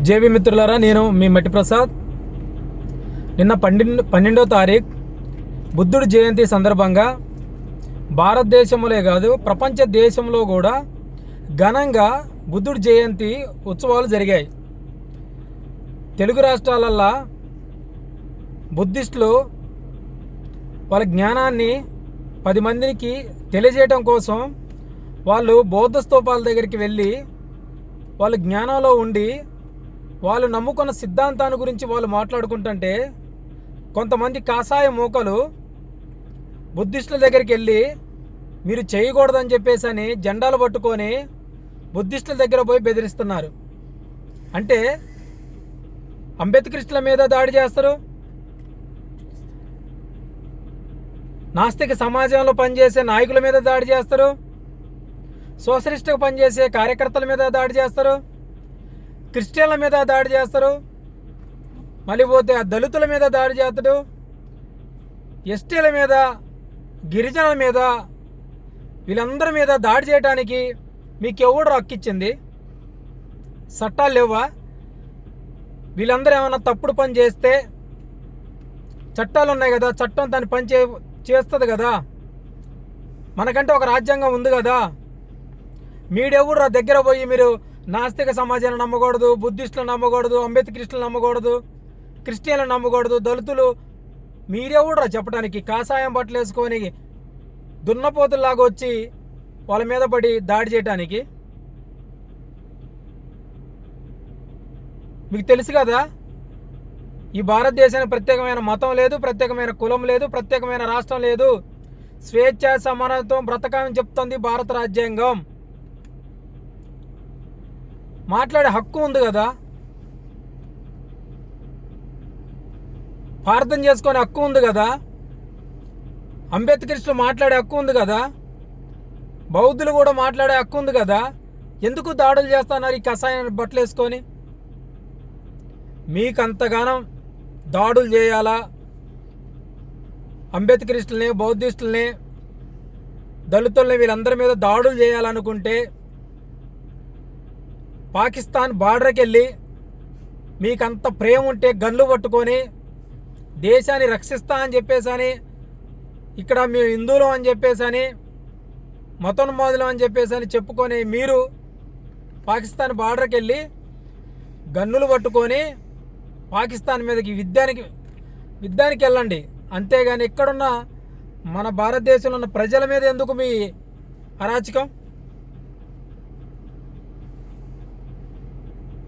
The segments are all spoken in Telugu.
జేబీ మిత్రులారా నేను మీ మట్టి ప్రసాద్. నిన్న పన్నెండు పన్నెండో తారీఖు బుద్ధుడి జయంతి సందర్భంగా భారతదేశంలో కాదు ప్రపంచ దేశంలో కూడా ఘనంగా బుద్ధుడి జయంతి ఉత్సవాలు జరిగాయి. తెలుగు రాష్ట్రాలల్లో బుద్ధిస్టులు వాళ్ళ జ్ఞానాన్ని పది మందికి తెలియజేయటం కోసం వాళ్ళు బౌద్ధ స్తూపాల దగ్గరికి వెళ్ళి వాళ్ళు జ్ఞానంలో ఉండి వాళ్ళు నమ్ముకున్న సిద్ధాంతాన్ని గురించి వాళ్ళు మాట్లాడుకుంటుంటే కొంతమంది కాషాయ మూకలు బుద్ధిస్టుల దగ్గరికి వెళ్ళి మీరు చేయకూడదని చెప్పేసి అని జెండాలు పట్టుకొని బుద్ధిస్టుల దగ్గర పోయి బెదిరిస్తున్నారు. అంటే అంబేద్కరిస్టుల మీద దాడి చేస్తారు? నాస్తిక సమాజంలో పనిచేసే నాయకుల మీద దాడి చేస్తారు? సోషలిస్ట్గా పనిచేసే కార్యకర్తల మీద దాడి చేస్తారు? క్రిస్టియన్ల మీద దాడి చేస్తారు. మళ్ళీ పోతే ఆ దళితుల మీద దాడి చేస్తాడు. ఎస్టీల మీద గిరిజనుల మీద వీళ్ళందరి మీద దాడి చేయడానికి మీకు ఎవడు హక్కిచ్చింది? చట్టాలు లేవా? వీళ్ళందరూ ఏమైనా తప్పుడు పని చేస్తే చట్టాలు ఉన్నాయి కదా చట్టం దాన్ని పని చే చేస్తుంది కదా. మనకంటే ఒక రాజ్యాంగం ఉంది కదా. మీడెవరు దగ్గర పోయి మీరు నాస్తిక సమాజాన్ని నమ్మకూడదు బుద్ధిస్టులు నమ్మకూడదు అంబేద్కరిస్టులు నమ్మకూడదు క్రిస్టియన్లు నమ్మకూడదు దళితులు మీరెవడురా చెప్పడానికి కాషాయం బట్టలు వేసుకొని దున్నపోతుల్లాగా వచ్చి వాళ్ళ మీద పడి దాడి చేయటానికి? మీకు తెలుసు కదా ఈ భారతదేశానికి ప్రత్యేకమైన మతం లేదు ప్రత్యేకమైన కులం లేదు ప్రత్యేకమైన రాష్ట్రం లేదు. స్వేచ్ఛ సమానత్వం బ్రతకాలని చెప్తుంది భారత రాజ్యాంగం. మాట్లాడే హక్కు ఉంది కదా? ప్రార్థన చేసుకునే హక్కు ఉంది కదా? అంబేద్కరిస్టులు మాట్లాడే హక్కు ఉంది కదా? బౌద్ధులు కూడా మాట్లాడే హక్కు ఉంది కదా? ఎందుకు దాడులు చేస్తున్నారు ఈ కషాయాన్ని బట్టలు వేసుకొని? మీకు అంతగానం దాడులు చేయాలా? అంబేద్కరిస్టుల్ని బౌద్ధిస్టుల్ని దళితుల్ని వీళ్ళందరి మీద దాడులు చేయాలనుకుంటే పాకిస్తాన్ బార్డర్కి వెళ్ళి మీకంత ప్రేమ ఉంటే గన్లు పట్టుకొని దేశాన్ని రక్షిస్తా అని చెప్పేసి అని ఇక్కడ మేము హిందువులం అని చెప్పేసి అని మతోన్మాదులం అని చెప్పేసి అని చెప్పుకొని మీరు పాకిస్తాన్ బార్డర్కి వెళ్ళి గన్నులు పట్టుకొని పాకిస్తాన్ మీదకి విద్యానికి యుద్ధానికి వెళ్ళండి అంతేగాని ఇక్కడున్న మన భారతదేశంలో ఉన్న ప్రజల మీద ఎందుకు మీ అరాచకం?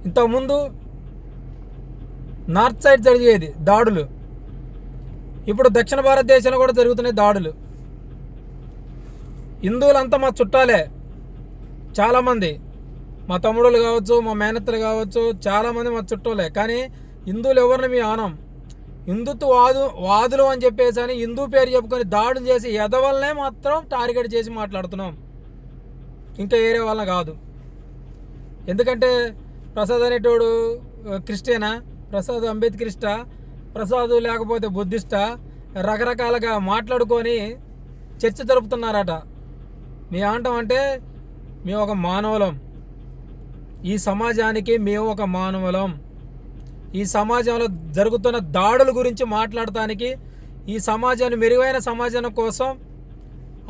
ఇంతకుముందు నార్త్ సైడ్ జరిగేది దాడులు. ఇప్పుడు దక్షిణ భారతదేశంలో కూడా జరుగుతున్నాయి దాడులు. హిందువులంతా మా చుట్టాలే. చాలామంది. మా తమ్ముడులు కావచ్చు మా మేనత్తలు కావచ్చు చాలామంది మా చుట్టాలే. కానీ హిందువులు ఎవరిని మీ ఆనం? హిందుత్వ వాదు వాదులు అని చెప్పేసి అని హిందూ పేరు చెప్పుకొని దాడులు చేసి ఎదవలనే మాత్రం టార్గెట్ చేసి మాట్లాడుతున్నాం. ఇంకా ఏరే వాళ్ళని కాదు. ఎందుకంటే ప్రసాద్ అనేటోడు క్రిస్టియనా? ప్రసాద్ అంబేద్కరిస్టా? ప్రసాద్ లేకపోతే బుద్ధిస్టా? రకరకాలుగా మాట్లాడుకొని చర్చ జరుపుతున్నారట. మీ అంటాం అంటే మేము ఒక మానవులం. ఈ సమాజానికి మేము ఒక మానవులం. ఈ సమాజంలో జరుగుతున్న దాడుల గురించి మాట్లాడటానికి ఈ సమాజాన్ని మెరుగైన సమాజం కోసం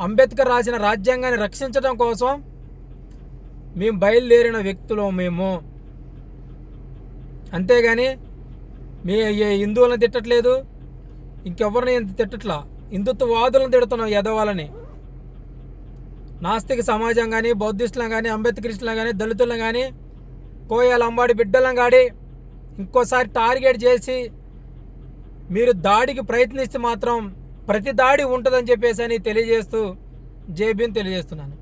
అంబేద్కర్ రాసిన రాజ్యాంగాన్ని రక్షించడం కోసం మేము బయలుదేరిన వ్యక్తులు మేము. అంతేగాని మీ హిందువులను తిట్టట్లేదు ఇంకెవరిని తిట్టట్లా? హిందుత్వవాదులను తిడుతున్నాం ఎదవాలని నాస్తిక సమాజం కానీ బౌద్ధిస్టులను కానీ అంబేద్కరిస్టులను కానీ దళితులను కానీ కోయాల అంబాడి బిడ్డలను కాడి ఇంకోసారి టార్గెట్ చేసి మీరు దాడికి ప్రయత్నిస్తే మాత్రం ప్రతి దాడి ఉంటుందని చెప్పేసి అని తెలియజేస్తూ జేబీని తెలియజేస్తున్నాను.